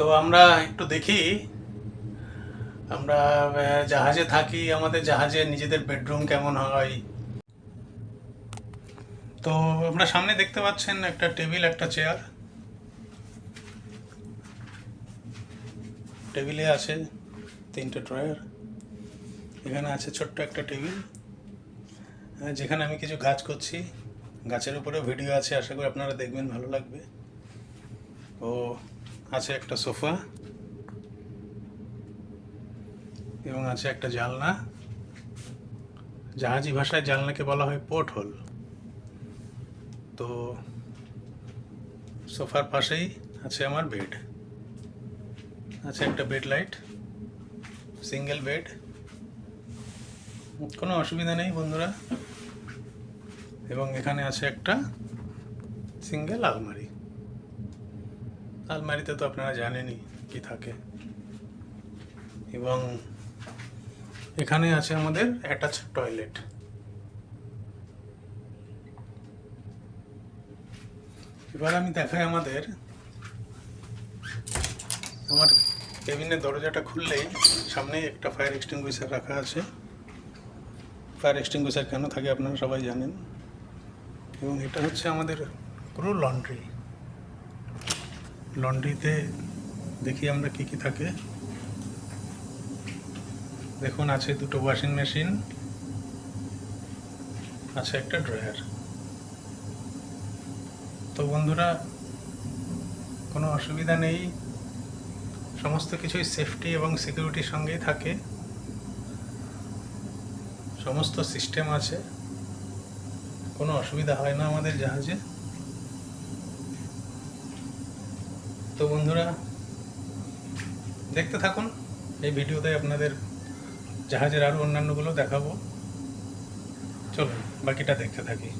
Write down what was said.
তো আমরা একটু দেখি। আমরা জাহাজে থাকি, আমাদের জাহাজে নিজেদের বেডরুম কেমন হয়। তো আমরা সামনে দেখতে পাচ্ছেন একটা টেবিল, একটা চেয়ার টেবিলে আছে তিনটে ড্রয়ার এখানে আছে ছোট্ট একটা টেবিল। যেখানে আমি কিছু গাছ করছি। গাছের উপরে ভিডিও আছে, আশা করি আপনারা দেখবেন, ভালো লাগবে। ও আছে একটা সোফা এবং আছে একটা জানলা। জাহাজি ভাষায় জানলাকে বলা হয় পোর্ট হোল তো সোফার পাশেই আছে আমার বেড। আছে একটা বেড লাইট, সিঙ্গেল বেড। কোনো অসুবিধা নেই বন্ধুরা। এবং এখানে আছে একটা সিঙ্গেল আলমারি। আলমারিতে তো আপনারা জানেনই কি থাকে। এবং এখানে আছে আমাদের অ্যাটাচ টয়লেট এবার আমি দেখাই আমাদের আমার কেবিনের দরজাটা খুললেই সামনে একটা ফায়ার এক্সটিংগুইশার রাখা আছে। ফায়ার এক্সটিংগুইশার কেন থাকে আপনারা সবাই জানেন। এবং এটা হচ্ছে আমাদের পুরো লন্ড্রি লন্ড্রিতে দেখি আমরা কি কি থাকে। দেখুন, আছে দুটো ওয়াশিং মেশিন আছে একটা ড্রয়ার তো বন্ধুরা, কোনো অসুবিধা নেই। সমস্ত কিছুই সেফটি এবং সিকিউরিটির সঙ্গেই থাকে। সমস্ত সিস্টেম আছে। কোনো অসুবিধা হয় না আমাদের জাহাজে। তো বন্ধুরা, দেখতে থাকুন। এই ভিডিওতে আপনাদের জাহাজের আরও অন্যান্যগুলো দেখাবো। চলুন, বাকিটা দেখতে থাকি।